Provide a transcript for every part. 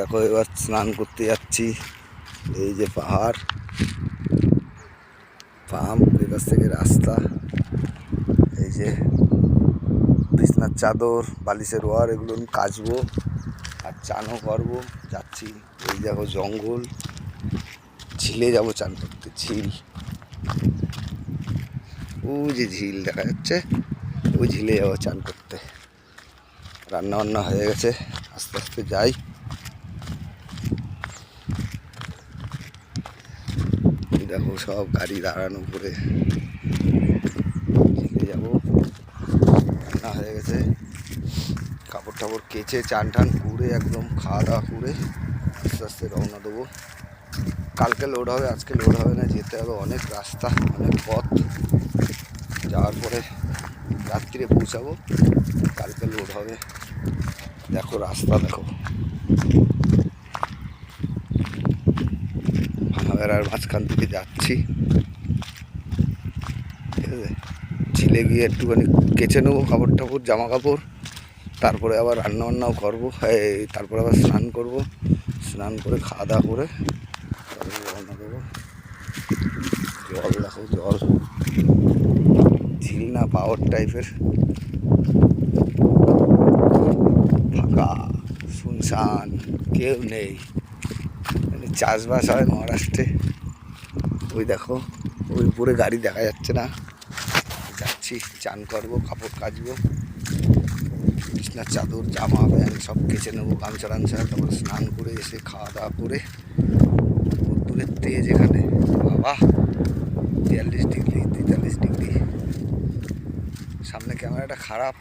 দেখো, এবার স্নান করতে যাচ্ছি। এই যে পাহাড়, পাম্প এপাশ থেকে রাস্তা। এই যে বিছনার চাদর, বালিশের ওয়ার, এগুলো কাচবো আর চানও করব। যাচ্ছি, এই দেখো জঙ্গল। ঝিলে যাব চান করতে, ঝিল। ও যে ঝিল দেখা যাচ্ছে, ওই ঝিলে যাব চান করতে। রান্না বান্না হয়ে গেছে, আস্তে আস্তে যাই। দেখো, সব গাড়ি দাঁড়ানো করে ঝিলে যাব। রান্না হয়ে গেছে। কাপড় টাপড় কেচে চান টান করে একদম খাওয়া দাওয়া করে আস্তে আস্তে রওনা দেবো। কালকে লোড হবে, আজকে লোড হবে না, যেতে হবে অনেক রাস্তা, অনেক পথ। যাওয়ার পরে রাত্রিরে পৌঁছাবো, কালকে লোড হবে। দেখো রাস্তা দেখো। ভাঙাবেড়ার মাঝখান থেকে যাচ্ছি। ঠিক আছে? ঝিলে গিয়ে একটুখানি কেচে নেব কাপড় টাপড় জামা কাপড় তারপরে আবার রান্না বান্নাও করব তারপরে আবার স্নান করব। স্নান করে খাওয়া দাওয়া করে তারপরে রওনা দেবো। জল দেখো, জল। ঝিল না, পাওয়ার টাইপের। ফাঁকা, শুনশান, কেউ নেই। চাষবাস হয় মহারাষ্ট্রে। ওই দেখো, ওই উপরে গাড়ি দেখা যাচ্ছে না। যাচ্ছি, চান করব, কাপড় কাচবো। বিছনার চাদর, জামা, প্যান্ট সব কেচে নেব, গামছা টামছা, তারপর স্নান করে এসে খাওয়া দাওয়া করে রোদ্দুরের তেজ এখানে। বাবা, বিয়াল্লিশ ডিগ্রি, তেতাল্লিশ ডিগ্রি। সামনে ক্যামেরাটা খারাপ,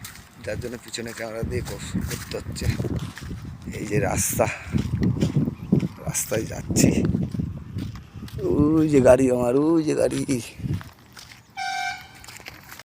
যার জন্য পিছনে ক্যামেরা দিয়ে কর- করতে হচ্ছে। এই যে রাস্তা। রাস্তায় যাচ্ছি। ওই যে গাড়ি আমার ওই যে গাড়ি।